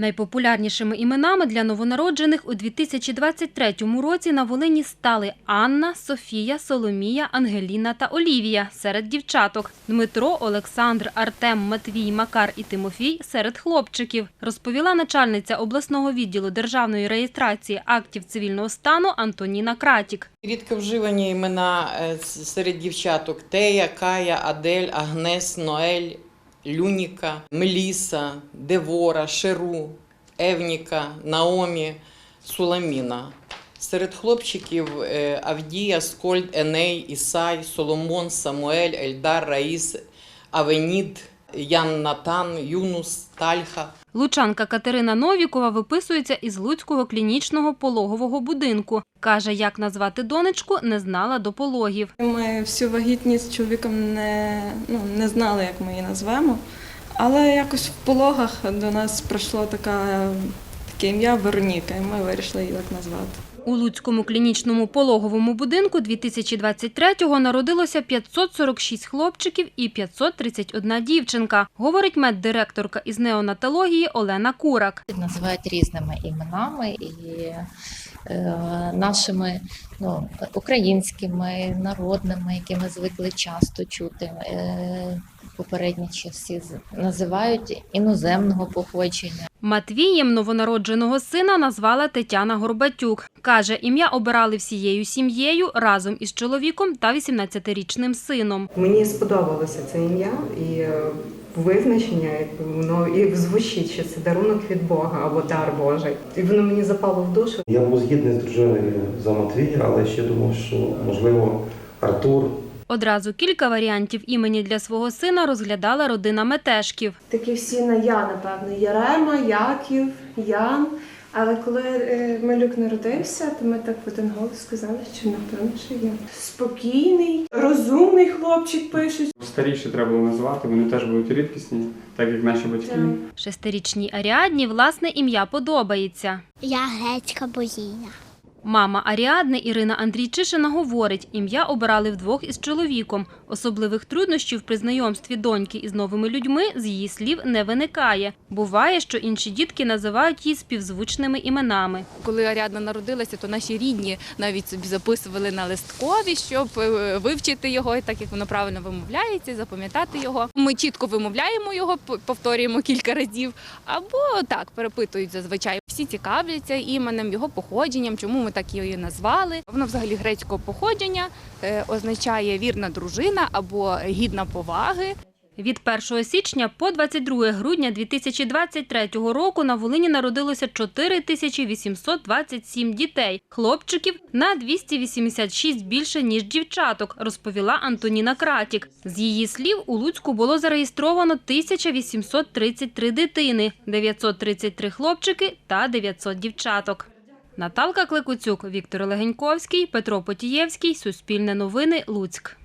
Найпопулярнішими іменами для новонароджених у 2023 році на Волині стали Анна, Софія, Соломія, Ангеліна та Олівія серед дівчаток. Дмитро, Олександр, Артем, Матвій, Макар і Тимофій серед хлопчиків, розповіла начальниця обласного відділу державної реєстрації актів цивільного стану Антоніна Кратік. Рідко вживані імена е, серед дівчаток Тея, Кая, Адель, Агнес, Ноель, Люніка, Меліса, Девора, Шеру, Евніка, Наомі, Суламіна. Серед хлопчиків е, Авдія, Скольд, Еней, Ісай, Соломон, Самуель, Ельдар, Раїс, Авенід, Ян Натан, Юнус, Тальха. Лучанка Катерина Новікова виписується із Луцького клінічного пологового будинку. Каже, як назвати донечку, не знала до пологів. Ми всю вагітність з чоловіком не, ну, не знали, як ми її назвемо. Але якось в пологах до нас прийшло така, таке ім'я Вероніка, і ми вирішили її так назвати. У Луцькому клінічному пологовому будинку 2023-го народилося 546 хлопчиків і 531 дівчинка, говорить меддиректорка із неонатології Олена Курак. називають різними іменами і е, нашими ну, українськими, народними, які ми звикли часто чути. Попередні часи називають іноземного походження. Матвієм новонародженого сина назвала Тетяна Горбатюк. Каже, ім'я обирали всією сім'єю разом із чоловіком та 18-річним сином. Мені сподобалося це ім'я і е, визначення, воно і звучить, що це дарунок від Бога або дар Божий. І воно мені запало в душу. Я був згідний з дружиною за Матвія, але ще думав, що можливо Артур. Одразу кілька варіантів імені для свого сина розглядала родина Метешків. Такі всі на я, напевно. Ярема, Яків, Ян. Але коли е, малюк народився, то ми так в один голос сказали, що напевно, що я спокійний, розумний хлопчик пишуть. Старіше треба було називати, вони теж будуть рідкісні, так як наші батьки. Так. Шестирічній Аріадні власне ім'я подобається. Я грецька богиня. Мама Аріадни Ірина Андрійчишина говорить, ім'я обирали вдвох із чоловіком. Особливих труднощів при знайомстві доньки із новими людьми з її слів не виникає. Буває, що інші дітки називають її співзвучними іменами. Коли Аріадна народилася, то наші рідні навіть собі записували на листкові, щоб е, вивчити його, і так як воно правильно вимовляється, запам'ятати його. Ми чітко вимовляємо його, повторюємо кілька разів, або так перепитують зазвичай. Всі цікавляться іменем, його походженням, чому ми так її назвали. Воно взагалі грецького походження е, означає вірна дружина або гідна поваги. Від 1 січня по 22 грудня 2023 року на Волині народилося 4827 дітей, хлопчиків на 286 більше, ніж дівчаток, розповіла Антоніна Кратік. З її слів, у Луцьку було зареєстровано 1833 дитини, 933 хлопчики та 900 дівчаток. Наталка Кликуцюк, Віктор Легеньковський, Петро Потієвський, Суспільне новини, Луцьк.